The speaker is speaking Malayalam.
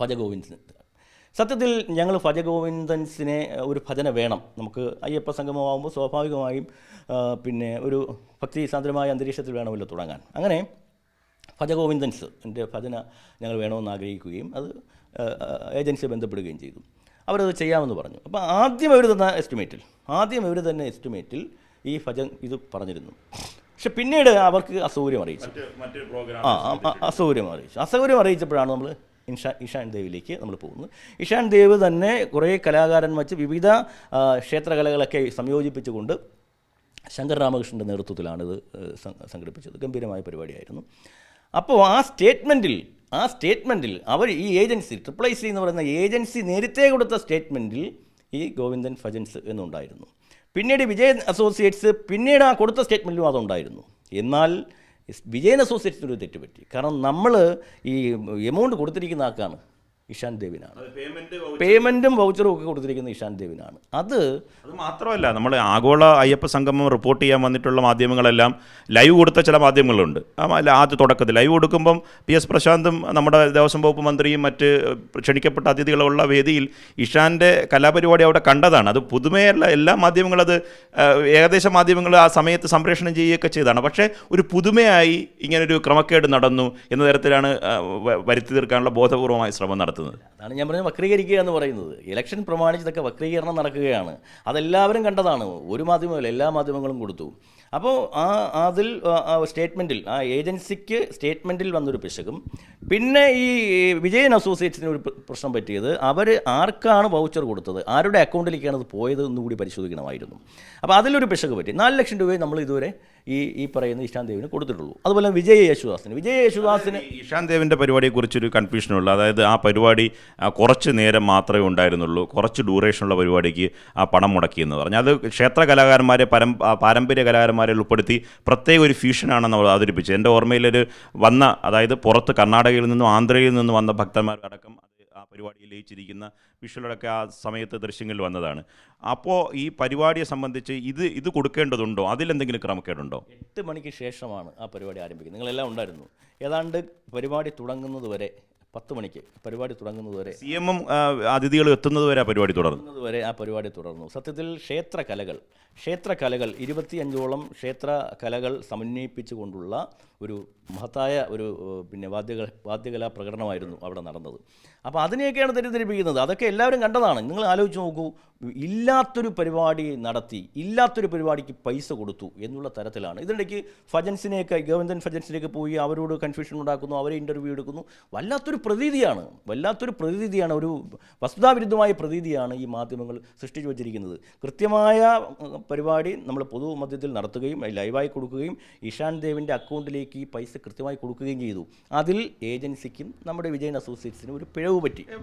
ഭജഗോവിന്ദൻ സത്യത്തിൽ ഞങ്ങൾ ഭജഗോവിന്ദൻസിനെ ഒരു ഭജന വേണം. നമുക്ക് അയ്യപ്പ സംഗമമാകുമ്പോൾ സ്വാഭാവികമായും പിന്നെ ഒരു ഭക്തി സാന്ദ്രമായ അന്തരീക്ഷത്തിൽ വേണമല്ലോ തുടങ്ങാൻ. അങ്ങനെ ഭജഗോവിന്ദൻസ് എന്റെ ഭജന ഞങ്ങൾ വേണമെന്ന് ആഗ്രഹിക്കുകയും അത് ഏജൻസിയെ ബന്ധപ്പെടുകയും ചെയ്തു. അവരത് ചെയ്യാമെന്ന് പറഞ്ഞു. അപ്പോൾ ആദ്യം അവർ തന്ന എസ്റ്റിമേറ്റിൽ ആദ്യം അവർ തന്നെ എസ്റ്റിമേറ്റിൽ ഈ ഭജൻ ഇത് പറഞ്ഞിരുന്നു. പക്ഷെ പിന്നീട് അവർക്ക് അസൗകര്യം അറിയിച്ചു. ആ, അസൗകര്യം അറിയിച്ചു. അസൗകര്യം അറിയിച്ചപ്പോഴാണ് നമ്മൾ ഇഷാ ഇഷാൻ ദേവിലേക്ക് നമ്മൾ പോകുന്നു. ഇഷാൻ ദേവ് തന്നെ കുറേ കലാകാരൻ വച്ച് വിവിധ ക്ഷേത്രകലകളൊക്കെ സംയോജിപ്പിച്ചുകൊണ്ട് ശങ്കർ രാമകൃഷ്ണന്റെ നേതൃത്വത്തിലാണിത് സംഘടിപ്പിച്ചത്. ഗംഭീരമായ പരിപാടിയായിരുന്നു. അപ്പോൾ ആ സ്റ്റേറ്റ്മെന്റിൽ ആ സ്റ്റേറ്റ്മെന്റിൽ അവർ ഈ ഏജൻസി ട്രിപ്പിൾ ഐ സി എന്ന് പറയുന്ന ഏജൻസി നേരത്തെ കൊടുത്ത സ്റ്റേറ്റ്മെന്റിൽ ഈ ഗോവിന്ദൻ ഫജൻസ് എന്നുണ്ടായിരുന്നു. പിന്നീട് വിജയ് അസോസിയേറ്റ്സ് പിന്നീട് ആ കൊടുത്ത സ്റ്റേറ്റ്മെന്റിലും അതുണ്ടായിരുന്നു. എന്നാൽ വിജയൻ അസോസിയേറ്റ്സിനൊരു തെറ്റുപറ്റി. കാരണം നമ്മൾ ഈ എമൗണ്ട് കൊടുത്തിരിക്കുന്ന ആൾക്കാണ്. ഇഷാൻ ദേവിനാണ്. പേയ്മെന്റ് പേയ്മെന്റും വൗച്ചറും ഒക്കെ കൊടുത്തിരിക്കുന്ന ഇഷാൻ ദേവിനാണ്. അത് അത് മാത്രമല്ല നമ്മൾ ആഗോള അയ്യപ്പ സംഗമം റിപ്പോർട്ട് ചെയ്യാൻ വന്നിട്ടുള്ള മാധ്യമങ്ങളെല്ലാം ലൈവ് കൊടുത്ത ചില മാധ്യമങ്ങളുണ്ട്. ആദ്യ തുടക്കത്തിൽ ലൈവ് കൊടുക്കുമ്പം പി എസ് പ്രശാന്തും നമ്മുടെ ദേവസ്വം വകുപ്പ് മന്ത്രിയും മറ്റ് ക്ഷണിക്കപ്പെട്ട അതിഥികളുള്ള വേദിയിൽ ഇഷാന്റെ കലാപരിപാടി അവിടെ കണ്ടതാണ്. അത് പുതുമയല്ല എല്ലാ മാധ്യമങ്ങളും അത് ഏകദേശം മാധ്യമങ്ങൾ ആ സമയത്ത് സംപ്രേഷണം ചെയ്യുകയൊക്കെ ചെയ്തതാണ്. പക്ഷേ ഒരു പുതുമയായി ഇങ്ങനൊരു ക്രമക്കേട് നടന്നു എന്ന തരത്തിലാണ് വരുത്തി തീർക്കാനുള്ള ബോധപൂർവമായ ശ്രമം നടത്തുന്നത് നടത്തുന്നത് അതാണ് ഞാൻ പറഞ്ഞത് വക്രീകരിക്കുക എന്ന് പറയുന്നത്. ഇലക്ഷൻ പ്രമാണിച്ചതൊക്കെ വക്രീകരണം നടക്കുകയാണ്. അതെല്ലാവരും കണ്ടതാണ്. ഒരു മാധ്യമമല്ല എല്ലാ മാധ്യമങ്ങളും കൊടുത്തു. അപ്പോൾ ആ അതിൽ സ്റ്റേറ്റ്മെന്റിൽ ആ ഏജൻസിക്ക് സ്റ്റേറ്റ്മെന്റിൽ വന്നൊരു പിശകും. പിന്നെ ഈ വിജയൻ അസോസിയേറ്റ്സിന് ഒരു പ്രശ്നം പറ്റിയത് അവർ ആർക്കാണ് വൗച്ചർ കൊടുത്തത്? ആരുടെ അക്കൗണ്ടിലേക്കാണ് അത് പോയത് എന്നുകൂടി പരിശോധിക്കണമായിരുന്നു. അപ്പോൾ അതിലൊരു പിശക് പറ്റി. നാല് ലക്ഷം രൂപയെ നമ്മൾ ഇതുവരെ ഈ ഈ പറയുന്ന ഇഷാൻ ദേവിന് കൊടുത്തിട്ടുള്ളൂ. അതുപോലെ വിജയ് യേശുദാസിന്. വിജയ് യേശുദാസിന് ഇഷാൻ ദേവിന്റെ പരിപാടിയെക്കുറിച്ചൊരു കൺഫ്യൂഷനുള്ളൂ അതായത് ആ പരിപാടി കുറച്ച് നേരം മാത്രമേ ഉണ്ടായിരുന്നുള്ളൂ. കുറച്ച് ഡ്യൂറേഷനുള്ള പരിപാടിക്ക് ആ പണം മുടക്കി എന്ന് പറഞ്ഞു. അത് ക്ഷേത്ര കലാകാരന്മാരെ പരം പാരമ്പര്യ കലാകാരന്മാരെ ഉൾപ്പെടുത്തി പ്രത്യേക ഒരു ഫ്യൂഷനാണ് നമ്മൾ അവതരിപ്പിച്ചത്. എന്റെ ഓർമ്മയിലൊരു വന്ന അതായത് പുറത്ത് കർണാടകയിൽ നിന്നും ആന്ധ്രയിൽ നിന്നും വന്ന ഭക്തന്മാരടക്കം ആ പരിപാടിയിൽ ലയിച്ചിരിക്കുന്ന വിഷ്വലൊക്കെ ആ സമയത്ത് ദൃശ്യങ്ങളിൽ വന്നതാണ്. അപ്പോൾ ഈ പരിപാടിയെ സംബന്ധിച്ച് ഇത് ഇത് കൊടുക്കേണ്ടതുണ്ടോ? അതിലെന്തെങ്കിലും ക്രമക്കേടുണ്ടോ? എട്ട് മണിക്ക് ശേഷമാണ് ആ പരിപാടി ആരംഭിക്കുന്നത്. നിങ്ങളെല്ലാം ഉണ്ടായിരുന്നു. ഏതാണ്ട് പരിപാടി തുടങ്ങുന്നത് വരെ പത്ത് മണിക്ക് പരിപാടി തുടങ്ങുന്നത് വരെ. സി എം അതിഥികൾ എത്തുന്നത് വരെ ആ പരിപാടി തുടർന്നു. വരെ ആ പരിപാടി തുടർന്നു. സത്യത്തിൽ ക്ഷേത്ര കലകൾ ക്ഷേത്ര കലകൾ ഇരുപത്തിയഞ്ചോളം ക്ഷേത്ര കലകൾ സമന്വയിപ്പിച്ചുകൊണ്ടുള്ള ഒരു മഹത്തായ ഒരു പിന്നെ വാദ്യ വാദ്യകലാ പ്രകടനമായിരുന്നു അവിടെ നടന്നത്. അപ്പോൾ അതിനെയൊക്കെയാണ് തെറ്റിദ്ധരിപ്പിക്കുന്നത്. അതൊക്കെ എല്ലാവരും കണ്ടതാണ്. നിങ്ങൾ ആലോചിച്ച് നോക്കൂ ഇല്ലാത്തൊരു പരിപാടി നടത്തി ഇല്ലാത്തൊരു പരിപാടിക്ക് പൈസ കൊടുത്തു എന്നുള്ള തരത്തിലാണ്. ഇതിനിടയ്ക്ക് ഫജൻസിനെയൊക്കെ ഗോവിന്ദൻ ഫജൻസിലേക്ക് പോയി അവരോട് കൺഫ്യൂഷൻ ഉണ്ടാക്കുന്നു അവരെ ഇന്റർവ്യൂ എടുക്കുന്നു. വല്ലാത്തൊരു പ്രതീതിയാണ് വല്ലാത്തൊരു പ്രതീതിയാണ് ഒരു വസ്തുതാവിരുദ്ധമായ പ്രതീതിയാണ് ഈ മാധ്യമങ്ങൾ സൃഷ്ടിച്ചു വച്ചിരിക്കുന്നത്. കൃത്യമായ പരിപാടി നമ്മൾ പൊതുമധ്യത്തിൽ നടത്തുകയും ലൈവായി കൊടുക്കുകയും ഇഷാൻ ദേവിന്റെ അക്കൗണ്ടിലേക്ക് ഈ പൈസ കൃത്യമായി കൊടുക്കുകയും ചെയ്തു. അതിൽ ഏജൻസിക്കും നമ്മുടെ വിജയൻ അസോസിയേറ്റ്സിനും ഒരു പിഴവ് പറ്റി.